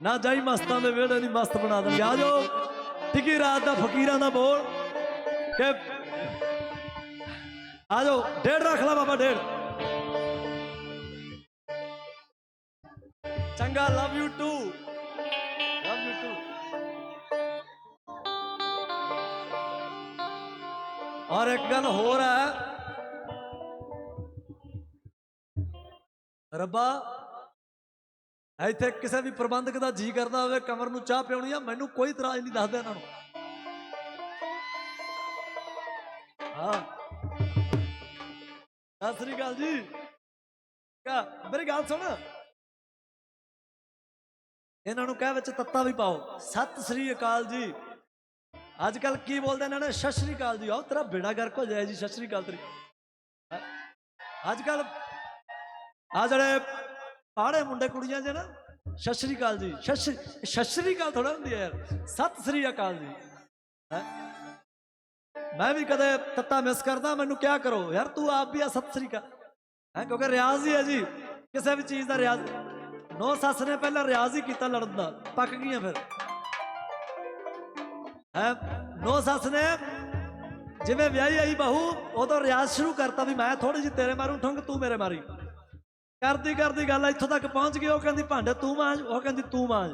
ਨਾ ਜਾਈ ਮਸਤਾਂ ਦੇ ਵਿਹੜੇ ਦੀ ਮਸਤ ਬਣਾ ਦੇਣਗੇ ਆ ਜਾਓ। ਟਿੱਕੀ ਰਾਤ ਦਾ ਫਕੀਰਾਂ ਦਾ ਬੋਲ। ਕਿ ਆ ਜਾਓ, ਡੇਢ ਰੱਖ ਲਾ ਬਾਬਾ, ਡੇਢ। ਚੰਗਾ love you too love you too ਔਰ ਇੱਕ ਗੱਲ ਹੋਰ ਹੈ। ਰੱਬਾ ਇੱਥੇ ਕਿਸੇ ਵੀ ਪ੍ਰਬੰਧਕ ਦਾ ਜੀ ਕਰਦਾ ਹੋਵੇ, ਕਮਰ ਨੂੰ ਚਾਹ ਪਿਉਣੀ ਆ, ਮੈਨੂੰ ਕੋਈ ਇਤਰਾਜ਼ ਨਹੀਂ ਦੱਸਦਾ ਇਹਨਾਂ ਨੂੰ। ਹਾਂ। ਸਤਿ ਸ੍ਰੀ ਅਕਾਲ ਜੀ। ਕਾ, ਮੇਰੀ ਗੱਲ ਸੁਣ। ਇਹਨਾਂ ਨੂੰ ਕਹਿ ਵਿੱਚ ਤੱਤਾ ਵੀ ਪਾਓ। ਸਤਿ ਸ੍ਰੀ ਅਕਾਲ ਜੀ। ਅੱਜ ਕੱਲ ਕੀ ਬੋਲਦੇ ਇਹਨਾਂ ਨੇ? ਸਤਿ ਸ੍ਰੀ ਅਕਾਲ ਜੀ। ਆਓ, ਤੇਰਾ ਬੇੜਾ ਗਰਕ ਹੋ ਜਾਏ ਜੀ, ਸਤਿ ਸ੍ਰੀ ਅਕਾਲ ਤੇਰੀ। ਅੱਜ ਕੱਲ ਆ ਜਿਹੜੇ ਪਾੜੇ ਮੁੰਡੇ ਕੁੜੀਆਂ ਜੇ ਨਾ, ਸਤਿ ਸ੍ਰੀ ਅਕਾਲ ਜੀ, ਸਤਿ ਸ੍ਰੀ ਸਤਿ ਸ੍ਰੀ ਅਕਾਲ ਥੋੜਾ ਹੁੰਦੀ ਹੈ ਯਾਰ, ਸਤਿ ਸ੍ਰੀ ਅਕਾਲ ਜੀ। ਹੈਂ? ਮੈਂ ਵੀ ਕਦੇ ਤੱਤਾ ਮਿਸ ਕਰਦਾ, ਮੈਨੂੰ ਕਿਆ ਕਰੋ, ਯਾਰ ਤੂੰ ਆਪ ਵੀ ਆ ਸਤਿ ਸ੍ਰੀ ਅਕਾਲ। ਹੈ, ਕਿਉਂਕਿ ਰਿਆਜ਼ ਹੀ ਹੈ ਜੀ, ਕਿਸੇ ਵੀ ਚੀਜ਼ ਦਾ ਰਿਆਜ਼। ਨੋ ਸੱਸ ਨੇ ਪਹਿਲਾਂ ਰਿਆਜ਼ ਹੀ ਕੀਤਾ ਲੜਨ ਦਾ, ਪੱਕ ਗਈਆਂ ਫਿਰ। ਹੈ, ਨੋ ਸੱਸ ਨੇ ਜਿਵੇਂ ਵਿਆਹੀ ਆਈ ਬਹੂ, ਉਦੋਂ ਰਿਆਜ਼ ਸ਼ੁਰੂ ਕਰਤਾ ਵੀ ਮੈਂ ਥੋੜੀ ਜਿਹੀ ਤੇਰੇ ਮਾਰੂ, ਠੰਗ ਤੂੰ ਮੇਰੇ ਮਾਰੀ। ਕਰਦੀ ਕਰਦੀ ਗੱਲ ਇੱਥੋਂ ਤੱਕ ਪਹੁੰਚ ਗਈ, ਉਹ ਕਹਿੰਦੀ, ਭਾਂਡੇ ਤੂੰ ਮਾਂਜ। ਉਹ ਕਹਿੰਦੀ, ਤੂੰ ਮਾਂਜ।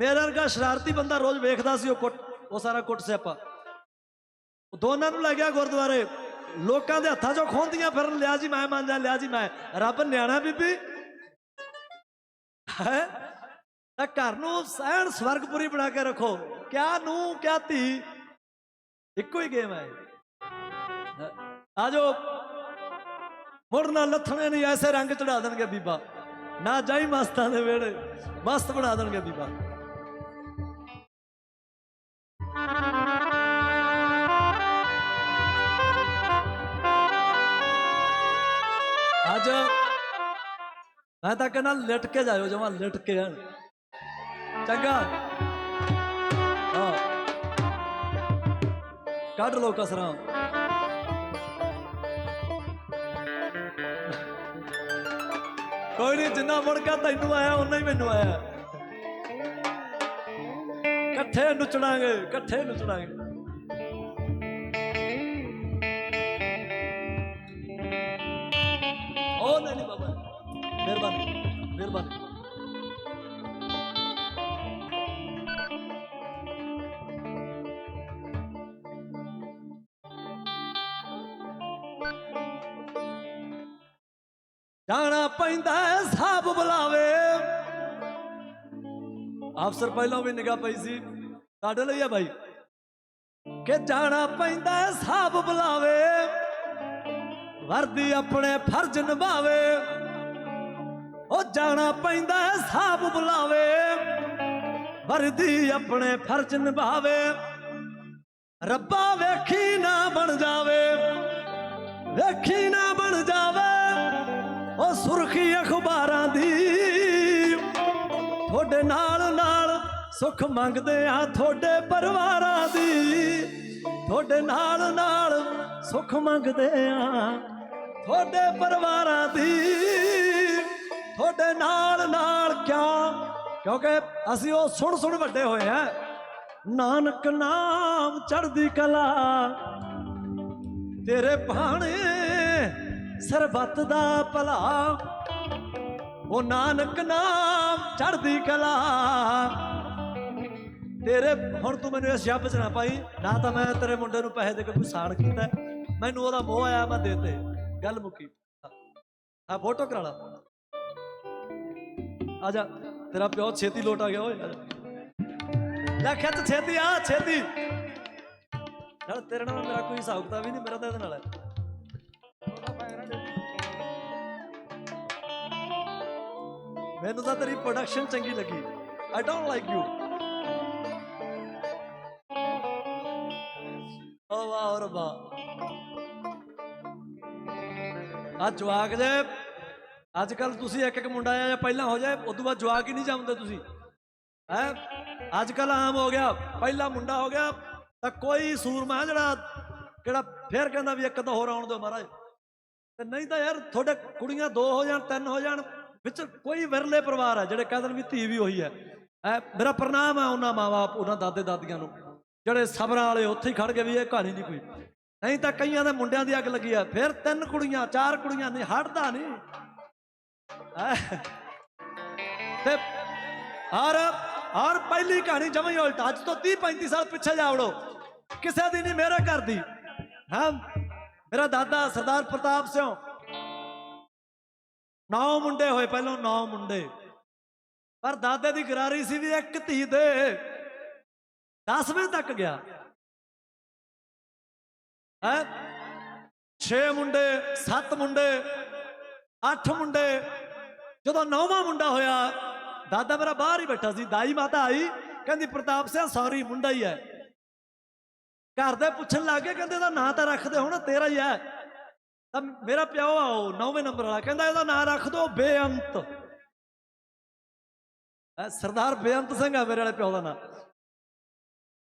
ਮੇਰਾ ਵਰਗਾ ਸ਼ਰਾਰਤੀ ਬੰਦਾ ਰੋਜ਼ ਵੇਖਦਾ ਸੀ, ਉਹ ਕੁੱਟ, ਉਹ ਸਾਰਾ ਕੁੱਟ ਸਿਆਪਾ ਦੋਨਾਂ ਨੂੰ ਲੈ ਗਿਆ ਗੁਰਦੁਆਰੇ। ਲੋਕਾਂ ਦੇ ਹੱਥਾਂ 'ਚੋਂ ਖੋਹਦੀਆਂ ਫਿਰਨ, ਲਿਆ ਜੀ ਮੈਂ ਮਾਂਜਾ, ਲਿਆ ਜੀ ਮੈਂ। ਰੱਬ ਨਿਆਣਾ ਬੀਬੀ। ਹੈ? ਤਾਂ ਘਰ ਨੂੰ ਸਹਿਣ ਸਵਰਗਪੁਰੀ ਬਣਾ ਕੇ ਰੱਖੋ। ਕਿਆ ਨੂੰ ਕਿਆ ਧੀ। ਇੱਕੋ ਹੀ ਗੇਮ ਹੈ ਆ ਜਾਓ ਨਾ ਲੱਥਣੇ ਨਹੀਂ, ਐਸੇ ਰੰਗ ਚੜਾ ਦੇਣਗੇ ਬੀਬਾ। ਨਾ ਜਾਈ ਮਸਤਾਂ ਦੇ ਵੇੜੇ ਮਸਤ ਬਣਾ ਦੇਣਗੇ ਬੀਬਾ। ਅੱਜ ਮੈਂ ਤਾਂ ਕਹਿੰਦਾ ਲਿਟ ਕੇ ਜਾਇਓ, ਜਮਾ ਲਿਟ ਕੇ ਐਨ ਚੰਗਾ। ਹਾਂ। ਕੱਢ ਲੋ ਕਸਰਾਂ। ਕੋਈ ਨਹੀਂ ਜਿੰਨਾ ਮੁੜਕਾ ਤੈਨੂੰ ਆਇਆ ਉਨਾ ਹੀ ਮੈਨੂੰ ਆਇਆ। ਇਕੱਠੇ ਨੁਚੜਾਂਗੇ ਇਕੱਠੇ ਨੁਚੜਾਂਗੇ ਉਹ ਨਹੀਂ ਬਾਬਾ, ਮਿਹਰਬਾਨੀ ਮਿਹਰਬਾਨੀ। ਪੈਂਦਾ ਸਾਬ ਬੁਲਾਵੇ। ਅਫਸਰ ਪਹਿਲਾਂ ਵੀ ਨਿਗਾਹ ਪਈ ਸੀ। ਤੁਹਾਡੇ ਲਈ ਆ ਭਾਈ ਕਿ ਜਾਣਾ ਪੈਂਦਾ ਸਾਬ ਬੁਲਾਵੇ। ਵਰਦੀ ਆਪਣੇ ਫਰਜ਼ ਨਿਭਾਵੇ। ਉਹ ਜਾਣਾ ਪੈਂਦਾ ਹੈ, ਸਾਬ ਬੁਲਾਵੇ। ਵਰਦੀ ਆਪਣੇ ਫਰਜ਼ ਨਿਭਾਵੇ। ਰੱਬਾ ਵੇਖੀ ਨਾ ਬਣ ਜਾਵੇ। ਵੇਖੀ ਨਾ ਬਣ ਜਾਵੇ। ਸੁਰਖੀ ਅਖਬਾਰਾਂ ਦੀ। ਤੁਹਾਡੇ ਨਾਲ ਨਾਲ ਸੁੱਖ ਮੰਗਦੇ ਆ ਤੁਹਾਡੇ ਪਰਿਵਾਰਾਂ ਦੀ। ਤੁਹਾਡੇ ਨਾਲ ਨਾਲ ਸੁੱਖ ਮੰਗਦੇ ਆ ਤੁਹਾਡੇ ਪਰਿਵਾਰਾਂ ਦੀ। ਤੁਹਾਡੇ ਨਾਲ ਨਾਲ ਕਿਆ ਕਿਉਂਕਿ ਅਸੀਂ ਉਹ ਸੁਣ ਸੁਣ ਵੱਡੇ ਹੋਏ ਆ। ਨਾਨਕ ਨਾਮ ਚੜ੍ਹਦੀ ਕਲਾ, ਤੇਰੇ ਭਾਣੇ ਸਰਬੱਤ ਦਾ ਭਲਾ। ਉਹ ਨਾਨਕ ਨਾਮ ਚੜ੍ਹਦੀ ਕਲਾ। ਤੇਰੇ, ਹੁਣ ਤੂੰ ਮੈਨੂੰ ਇਸ ਸ਼ਬਦ ਚ ਨਾ ਪਾਈ। ਨਾ ਤਾਂ ਮੈਂ ਤੇਰੇ ਮੁੰਡੇ ਨੂੰ ਪੈਸੇ ਦੇ ਕੇ ਕੋਈ ਸਾੜ ਕੀਤਾ। ਮੈਨੂੰ ਉਹਦਾ ਮੋਹ ਆਇਆ ਮੈਂ ਦੇਤੇ ਗੱਲ ਮੁੱਕੀ। ਆ ਫੋਟੋ ਕਰਾ ਲਾ। ਆ ਜਾ। ਤੇਰਾ ਪਿਓ ਛੇਤੀ ਲੋਟ ਆ ਗਿਆ, ਓਏ। ਲੈ ਖਿੱਚ ਛੇਤੀ, ਆ ਛੇਤੀ। ਨਾਲ ਤੇਰੇ ਨਾਲ ਮੇਰਾ ਕੋਈ ਹਿਸਾਬ ਕਿਤਾਬ ਵੀ ਨਹੀਂ, ਮੇਰਾ ਤਾਂ ਇਹਦੇ ਨਾਲ ਹੈ। ਮੈਨੂੰ ਤਾਂ ਤੇਰੀ ਪ੍ਰੋਡਕਸ਼ਨ ਚੰਗੀ ਲੱਗੀ। ਆਈ ਡੋਨਟ ਲਾਈਕ ਯੂ ਓ ਵਾਹ ਓ ਵਾਹ ਆ ਜਵਾਕ ਜੇ ਅੱਜ ਕੱਲ ਤੁਸੀਂ ਇੱਕ ਇੱਕ ਮੁੰਡਾ ਆ ਜਾਂ ਪਹਿਲਾਂ ਹੋ ਜਾਏ, ਉਦੋਂ ਬਾਅਦ ਜਵਾਕ ਹੀ ਨਹੀਂ ਜੰਮਦੇ ਤੁਸੀਂ। ਹੈ? ਅੱਜ ਕੱਲ ਆਮ ਹੋ ਗਿਆ, ਪਹਿਲਾ ਮੁੰਡਾ ਹੋ ਗਿਆ, ਤਾਂ ਕੋਈ ਸੂਰਮਾ ਜਿਹੜਾ ਕਿਹੜਾ ਫੇਰ ਕਹਿੰਦਾ ਵੀ ਇੱਕ ਤਾਂ ਹੋਰ ਆਉਣ ਦਿਓ ਮਹਾਰਾਜ। ਤੇ ਨਹੀਂ ਤਾਂ ਯਾਰ, ਤੁਹਾਡੇ ਕੁੜੀਆਂ ਦੋ ਹੋ ਜਾਣ, ਤਿੰਨ ਹੋ ਜਾਣ ਵਿੱਚ ਕੋਈ ਵਿਰਲੇ ਪਰਿਵਾਰ ਹੈ ਜਿਹੜੇ ਕਹਿੰਦੇ ਨੇ ਵੀ ਧੀ ਵੀ ਉਹੀ ਹੈ ਐ ਮੇਰਾ ਪ੍ਰਣਾਮ ਹੈ ਉਹਨਾਂ ਮਾਂ-ਬਾਪ, ਉਹਨਾਂ ਦਾਦੇ ਦਾਦੀਆਂ ਨੂੰ। ਜਿਹੜੇ ਸਬਰਾਂ ਵਾਲੇ ਉੱਥੇ ਹੀ ਖੜ ਗਏ ਵੀ ਇਹ ਕਹਾਣੀ ਨਹੀਂ ਕੋਈ। ਨਹੀਂ ਤਾਂ ਕਈਆਂ ਦੇ ਮੁੰਡਿਆਂ ਦੀ ਅੱਗ ਲੱਗੀ ਆ। ਫਿਰ ਤਿੰਨ ਕੁੜੀਆਂ, ਚਾਰ ਕੁੜੀਆਂ ਨਹੀਂ ਹਟਦਾ ਨਹੀਂ। ਹੈਂ। ਤੇ ਔਰ ਔਰ ਪਹਿਲੀ ਕਹਾਣੀ ਜਮਾਂ ਹੀ ਉਲਟਾ। ਅੱਜ ਤੋਂ 30 35 ਸਾਲ ਪਿੱਛੇ ਜਾ ਵੜੋ। ਕਿਸੇ ਦੀ ਨਹੀਂ ਮੇਰੇ ਘਰ ਦੀ ਹਾਂ? ਮੇਰਾ ਦਾਦਾ ਸਰਦਾਰ ਪ੍ਰਤਾਪ ਸਿੰਘ। ਨੌ ਮੁੰਡੇ ਹੋਏ, ਪਹਿਲਾਂ ਨੌ ਮੁੰਡੇ। ਪਰ ਦਾਦੇ ਦੀ ਗਰਾਰੀ ਸੀ ਵੀ ਇੱਕ ਧੀ ਦੇ। 10ਵੇਂ ਤੱਕ ਗਿਆ। ਹੈ? 6 ਮੁੰਡੇ 7 ਮੁੰਡੇ 8 ਮੁੰਡੇ। ਜਦੋਂ ਨੌਵਾਂ ਮੁੰਡਾ ਹੋਇਆ, ਦਾਦਾ ਮੇਰਾ ਬਾਹਰ ਹੀ ਬੈਠਾ ਸੀ। ਦਾਈ ਮਾਤਾ ਆਈ, ਕਹਿੰਦੀ, ਪ੍ਰਤਾਪ ਸਿੰਘ ਸੌਰੀ ਮੁੰਡਾ ਹੀ ਹੈ। ਘਰ ਦੇ ਪੁੱਛਣ ਲੱਗੇ ਕਹਿੰਦੇ, ਇਹਦਾ ਨਾਂ ਤਾਂ ਰੱਖਦੇ ਹੁਣ ਤੇਰਾ ਹੀ ਹੈ। ਤਾਂ ਮੇਰਾ ਪਿਓ ਆ, ਉਹ ਨੌਵੇਂ ਨੰਬਰ ਵਾਲਾ ਕਹਿੰਦਾ, ਇਹਦਾ ਨਾਂ ਰੱਖ ਦੋ, ਬੇਅੰਤ। ਇਹ ਸਰਦਾਰ ਬੇਅੰਤ ਸਿੰਘ ਆ ਮੇਰੇ ਵਾਲੇ ਪਿਓ ਦਾ ਨਾਂ।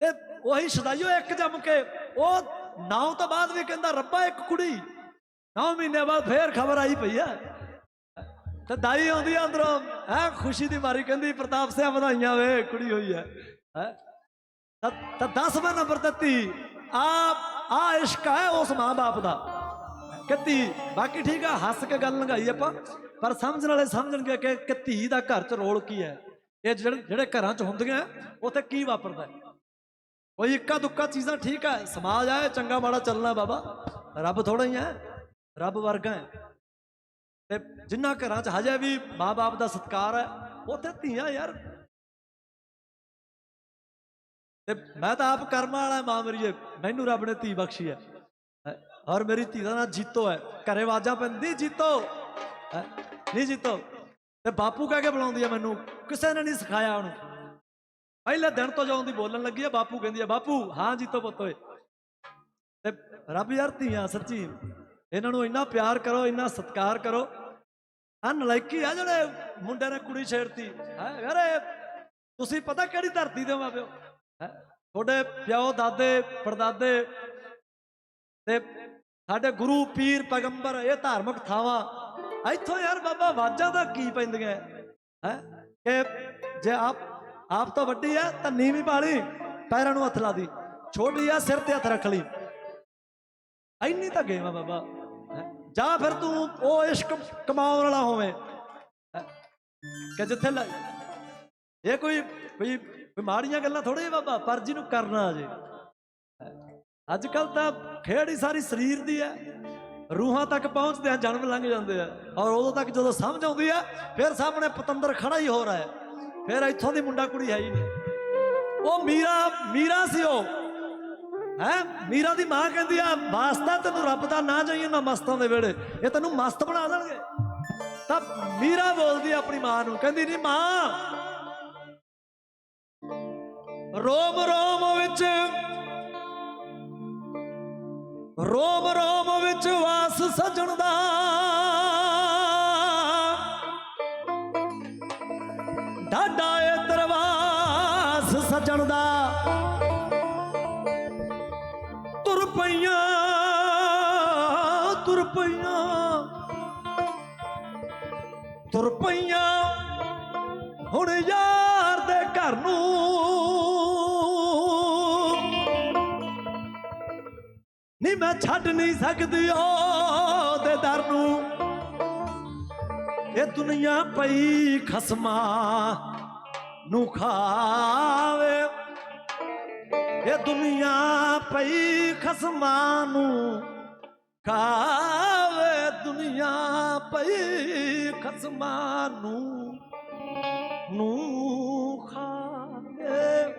ਤੇ ਉਹੀ ਸਦਾਈਓ ਇੱਕ ਜੰਮ ਕੇ, ਉਹ ਨੌ ਤੋਂ ਬਾਅਦ ਵੀ ਕਹਿੰਦਾ, ਰੱਬਾ ਇੱਕ ਕੁੜੀ। ਨੌ ਮਹੀਨੇ ਬਾਅਦ ਫੇਰ ਖਬਰ ਆਈ ਪਈ ਆ। ਤੇ ਦਾਈ ਆਉਂਦੀ ਆ ਅੰਦਰੋਂ, ਹੈ, ਖੁਸ਼ੀ ਦੀ ਮਾਰੀ ਕਹਿੰਦੀ, ਪ੍ਰਤਾਪ ਸਿੰਘ ਵਧਾਈਆਂ ਵੇ, ਕੁੜੀ ਹੋਈ ਹੈ ਹੈ, ਤਾਂ 10ਵਾਂ ਨੰਬਰ ਦਿੱਤੀ ਧੀ, ਆ ਆ ਇਸ਼ਕ ਹੈ ਉਸ ਮਾਂ-ਬਾਪ ਦਾ। ਕੱਤੀ ਬਾਕੀ ਠੀਕ ਆ, ਹੱਸ ਕੇ ਗੱਲ ਲੰਘਾਈ ਆਪਾਂ, ਪਰ ਸਮਝਣ ਵਾਲੇ ਸਮਝਣਗੇ ਕਿ ਕਿ ਧੀ ਦਾ ਘਰ 'ਚ ਰੋਲ ਕੀ ਹੈ? ਇਹ ਜਿਹੜੇ ਜਿਹੜੇ ਘਰਾਂ 'ਚ ਹੁੰਦੀਆਂ ਉੱਥੇ ਕੀ ਵਾਪਰਦਾ ਹੈ? ਕੋਈ ਇੱਕਾ ਦੁੱਕਾ ਚੀਜ਼ਾਂ ਠੀਕ ਹੈ ਸਮਾਜ ਹੈ ਚੰਗਾ ਮਾੜਾ ਚੱਲਣਾ ਬਾਬਾ। ਰੱਬ ਥੋੜਾ ਹੀ ਹੈ, ਰੱਬ ਵਰਗਾ ਹੈ। ਤੇ ਜਿੰਨਾ ਘਰਾਂ 'ਚ ਹਜੇ ਵੀ ਮਾਂ-ਬਾਪ ਦਾ ਸਤਿਕਾਰ ਹੈ ਉੱਥੇ ਧੀਆਂ ਯਾਰ। ਤੇ ਮੈਂ ਤਾਂ ਆਪ ਕਰਮਾਂ ਵਾਲਾ ਮਾਂ ਮੇਰੀ ਮੈਨੂੰ ਰੱਬ ਨੇ ਧੀ ਬਖਸ਼ੀ ਹੈ। ਔਰ ਮੇਰੀ ਧੀ ਦਾ ਨਾਂ ਜੀਤੋ ਹੈ। ਘਰੇ ਆਵਾਜ਼ਾਂ ਪੈਂਦੀ ਜੀਤੋ। ਹੈਂ। ਨਹੀਂ ਜੀਤੋ। ਤੇ ਬਾਪੂ ਕਹਿ ਕੇ ਬੁਲਾਉਂਦੀ ਹੈ ਮੈਨੂੰ, ਕਿਸੇ ਨੇ ਨਹੀਂ ਸਿਖਾਇਆ ਉਹਨੂੰ। ਪਹਿਲੇ ਦਿਨ ਤੋਂ ਜਦੋਂ ਦੀ ਬੋਲਣ ਲੱਗੀ ਹੈ, ਬਾਪੂ ਕਹਿੰਦੀ ਹੈ, ਬਾਪੂ, ਹਾਂ ਜੀਤੋ ਪੁੱਤ ਓਏ। ਤੇ ਰੱਬ ਯਾਰ ਧੀਆਂ ਸੱਚੀ, ਇਹਨਾਂ ਨੂੰ ਇੰਨਾ ਪਿਆਰ ਕਰੋ, ਇੰਨਾ ਸਤਿਕਾਰ ਕਰੋ। ਆ ਨਲਾਇਕੀ ਆ ਜਿਹੜੇ ਮੁੰਡੇ ਨੇ ਕੁੜੀ ਛੇੜਤੀ। ਹੈ? ਯਾਰ ਇਹ ਤੁਸੀਂ ਪਤਾ ਕਿਹੜੀ ਧਰਤੀ ਦੇ ਮਾਪਿਓ ਹੈ? ਤੁਹਾਡੇ ਪਿਓ, ਦਾਦੇ, ਪੜਦਾਦੇ ਤੇ ਸਾਡੇ ਗੁਰੂ ਪੀਰ ਪੈਗੰਬਰ, ਇਹ ਧਾਰਮਿਕ ਥਾਵਾਂ, ਇੱਥੋਂ ਯਾਰ ਬਾਬਾ ਵਾਜਾਂ ਦਾ ਕੀ ਪੈਂਦੀਆਂ? ਹੈ? ਕਿ ਜੇ ਆਪ ਆਪ ਤੋਂ ਵੱਡੀ ਹੈ ਤਾਂ ਨੀਵੀਂ ਪਾਲੀ ਪੈਰਾਂ ਨੂੰ ਹੱਥ ਲਾ ਦੀ, ਛੋਟੀ ਆ, ਸਿਰ ਤੇ ਹੱਥ ਰੱਖ ਲਈ। ਐਨੀ ਤਾਂ ਗੇਮ ਆ ਬਾਬਾ। ਜਾਂ ਫਿਰ ਤੂੰ ਉਹ ਇਸ਼ਕ ਕਮਾਉਣ ਵਾਲਾ ਹੋਵੇਂ। ਹੈਂ। ਕਿ ਜਿੱਥੇ ਲ- ਇਹ ਕੋਈ ਕੋਈ ਕੋਈ ਮਾੜੀਆਂ ਗੱਲਾਂ ਥੋੜੇ ਬਾਬਾ, ਪਰ ਜਿਹਨੂੰ ਕਰਨਾ ਆ ਜੇ। ਅੱਜ ਕੱਲ ਤਾਂ ਖੇਡ ਹੀ ਸਾਰੀ ਸਰੀਰ ਦੀ ਹੈ। ਰੂਹਾਂ ਤੱਕ ਪਹੁੰਚਦੇ ਆ ਜਨਮ ਲੰਘ ਜਾਂਦੇ ਆ। ਔਰ ਉਦੋਂ ਤੱਕ ਜਦੋਂ ਸਮਝ ਆਉਂਦੀ ਆ, ਫਿਰ ਸਾਹਮਣੇ ਪਤੰਦਰ ਖੜਾ ਹੀ ਹੋ ਰਿਹਾ ਹੈ। ਫਿਰ ਇੱਥੋਂ ਦੀ ਮੁੰਡਾ ਕੁੜੀ ਹੈ ਹੀ ਨਹੀਂ। ਉਹ ਮੀਰਾ ਮੀਰਾ ਸੀ ਉਹ। ਹੈ? ਮੀਰਾ ਦੀ ਮਾਂ ਕਹਿੰਦੀ ਆ ਵਾਸਤਾ ਤੈਨੂੰ ਰੱਬ ਦਾ ਨਾ ਜਾਈਏ ਨਾ ਮਸਤਾਂ ਦੇ ਵੇੜੇ ਇਹ ਤੈਨੂੰ ਮਸਤ ਬਣਾ ਦੇਣਗੇ। ਤਾਂ ਮੀਰਾ ਬੋਲਦੀ ਆਪਣੀ ਮਾਂ ਨੂੰ, ਕਹਿੰਦੀ ਨਹੀਂ ਮਾਂ ਰੋਮ ਰੋਮ ਵਿੱਚ ਰੋਮ ਰੋਮ ਵਿੱਚ ਵਾਸ ਸਜਣ ਦਾ। ਡਾਡਾ ਏ ਦਰਵਾਸ ਸਜਣ ਦਾ। ਤੁਰ ਪਈਆਂ ਤੁਰ ਪਈਆਂ। ਤੁਰ ਪਈਆਂ। ਹੁਣ ਯਾਰ ਦੇ ਘਰ ਨੂੰ ਨਹੀਂ ਮੈਂ ਛੱਡ ਨਹੀਂ ਸਕਦੀ ਉਹਦੇ ਦਰ ਨੂੰ। ਇਹ ਦੁਨੀਆ ਪਈ ਖਸਮਾਂ ਨੂੰ ਖਾਵੇ। ਇਹ ਦੁਨੀਆ ਪਈ ਖਸਮਾਂ ਨੂੰ ਖਾਵੇ। ਦੁਨੀਆ ਪਈ ਖਸਮਾਂ ਨੂੰ ਨੂੰ ਖਾਵੇ।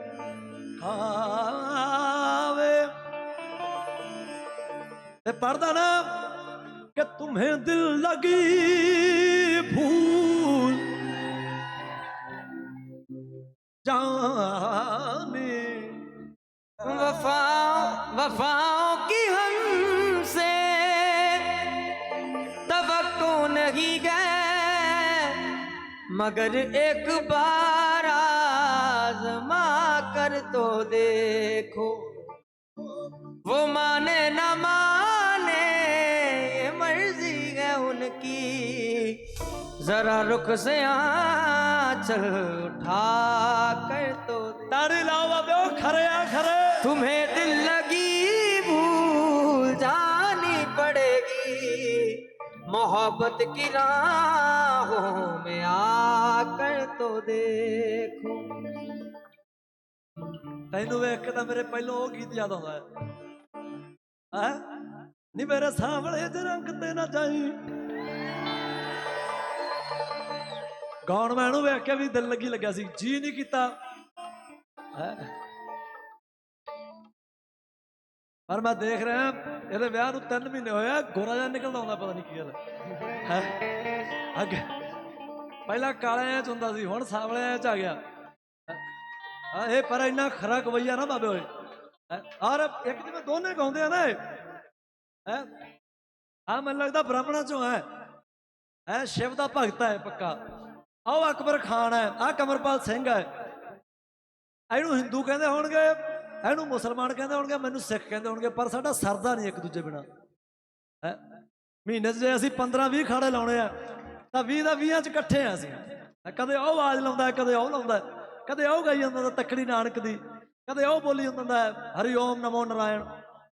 ਖਾ पढ़ता ना कि तुम्हें दिल लगी भूल। जाने। वफाओं वफा की तब तू नहीं गए। मगर एक बार आजमा कर तो देखो। वो माने ना मा की जरा रुख से आंचल उठा कर तो तारी लाओ बाबे ओ खरे आ खरे तुम्हें दिल लगी भूल जानी पड़ेगी मोहब्बत की राहों में आकर तो देखो ਤੈਨੂੰ ਵੇਖ ਕੇ ਤਾਂ ਮੇਰੇ ਪਹਿਲੋਂ ਉਹ ਗੀਤ ਯਾਦ ਆਉਂਦਾ ਹੈ ਹੈ ਨਹੀਂ ਮੇਰੇ ਸਾਹਮਣੇ ਤੇ ਰੰਗ ਤੇ ਨਾ ਜਾਈ ਗਾਉਣ ਮੈਂ ਨੂੰ ਵੇਖ ਕੇ ਵੀ ਦਿਲ ਲੱਗੀ ਲੱਗਿਆ ਸੀ। ਜੀ ਨਹੀਂ ਕੀਤਾ। ਪਰ ਮੈਂ ਦੇਖ ਰਿਹਾ, ਇਹਦੇ ਵਿਆਹ ਨੂੰ 3 ਮਹੀਨੇ ਹੋਏ ਗੋਰਾ ਜਿਹਾ ਨਿਕਲਦਾ ਆਉਂਦਾ ਪਤਾ ਨਹੀਂ ਕੀ ਗੱਲ। ਹੈ? ਅੱਗੇ। ਪਹਿਲਾਂ ਕਾਲਿਆਂ ਚ ਹੁੰਦਾ ਸੀ, ਹੁਣ ਸਾਵਲਿਆਂ ਚ ਆ ਗਿਆ। ਆ ਇਹ ਪਰ ਇੰਨਾ ਖਰਾ ਕਵਈਆ ਨਾ ਬਾਬੇ ਹੋਏ ਹੈਂ। ਔਰ ਇੱਕ ਜਿਵੇਂ ਦੋਨੇ ਗਾਉਂਦੇ ਆ ਨਾ ਇਹ। ਹੈ? ਆ ਮੈਨੂੰ ਲੱਗਦਾ ਬ੍ਰਾਹਮਣਾਂ ਚੋਂ ਹੈ। ਹੈ? ਸ਼ਿਵ ਦਾ ਭਗਤ ਹੈ ਪੱਕਾ। ਆਓ ਅਕਬਰ ਖਾਨ ਹੈ ਆ ਕਮਰਪਾਲ ਸਿੰਘ ਹੈ। ਇਹਨੂੰ ਹਿੰਦੂ ਕਹਿੰਦੇ ਹੋਣਗੇ ਇਹਨੂੰ ਮੁਸਲਮਾਨ ਕਹਿੰਦੇ ਹੋਣਗੇ ਮੈਨੂੰ ਸਿੱਖ ਕਹਿੰਦੇ ਹੋਣਗੇ ਪਰ ਸਾਡਾ ਸਰਦਾ ਨਹੀਂ ਇੱਕ ਦੂਜੇ ਬਿਨਾ। ਹੈ? ਮਹੀਨੇ 'ਚ ਜੇ ਅਸੀਂ 15 20 ਖਾੜੇ ਲਾਉਣੇ ਆ ਤਾਂ 20 ਦਾ 20 ਚ ਇਕੱਠੇ ਆ ਅਸੀਂ। ਕਦੇ ਉਹ ਆਵਾਜ਼ ਲਾਉਂਦਾ ਕਦੇ ਉਹ ਲਾਉਂਦਾ ਕਦੇ ਉਹ ਗਾਈ ਜਾਂਦਾ ਤੱਕੜੀ ਨਾਨਕ ਦੀ ਕਦੇ ਉਹ ਬੋਲੀ ਜਾਂਦਾ ਹਰੀ ਓਮ ਨਮੋ ਨਾਰਾਇਣ।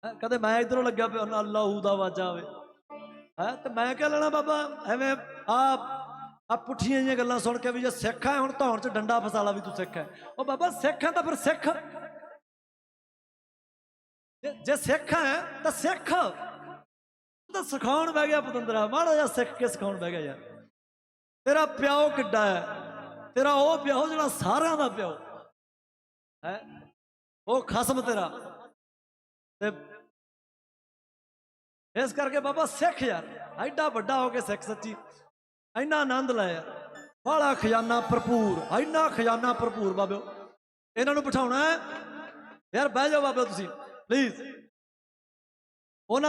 ਹੈਂ, ਕਦੇ ਮੈਂ ਇਧਰੋਂ ਲੱਗਿਆ ਪਿਆ ਨਾ ਅੱਲਾਹੂ ਦਾ ਆਵਾਜ਼ਾ ਆਵੇ। ਹੈ ਤੇ ਮੈਂ ਕਹਿ ਲੈਣਾ ਬਾਬਾ ਐਵੇਂ ਆ ਆ ਪੁੱਠੀਆਂ ਜਿਹੀਆਂ ਗੱਲਾਂ ਸੁਣ ਕੇ ਵੀ ਜੇ ਸਿੱਖ ਹੈ ਹੁਣ ਧੌਣ 'ਚ ਡੰਡਾ ਫਸਾ ਲਾ ਵੀ ਤੂੰ ਸਿੱਖ ਹੈ ਉਹ ਬਾਬਾ ਸਿੱਖ ਹੈ ਤਾਂ ਫਿਰ ਸਿੱਖ। ਜੇ- ਜੇ ਸਿੱਖ ਹੈ ਤਾਂ ਸਿੱਖ। ਤਾਂ ਸਿਖਾਉਣ ਬਹਿ ਗਿਆ ਪਤੰਦਰਾ, ਮਾੜਾ ਜਿਹਾ ਸਿੱਖ ਕੇ ਸਿਖਾਉਣ ਬਹਿ ਗਿਆ ਯਾਰ। ਤੇਰਾ ਪਿਓ ਕਿੱਡਾ ਹੈ? ਤੇਰਾ ਉਹ ਪਿਓ ਜਿਹੜਾ ਸਾਰਿਆਂ ਦਾ ਪਿਓ। ਹੈ? ਉਹ ਖਸਮ ਤੇਰਾ। ਤੇ ਇਸ ਕਰਕੇ ਬਾਬਾ ਸਿੱਖ ਯਾਰ, ਐਡਾ ਵੱਡਾ ਹੋ ਕੇ ਸਿੱਖ ਸੱਚੀ। ਇੰਨਾ ਆਨੰਦ ਲਾਇਆ ਯਾਰ ਬਾਲਾ ਖਜ਼ਾਨਾ ਭਰਪੂਰ, ਇੰਨਾ ਖਜ਼ਾਨਾ ਭਰਪੂਰ ਬਾਬਿਓ। ਇਹਨਾਂ ਨੂੰ ਬਿਠਾਉਣਾ ਹੈ। ਯਾਰ ਬਹਿ ਜਾਓ ਬਾਬਾ ਤੁਸੀਂ ਪਲੀਜ਼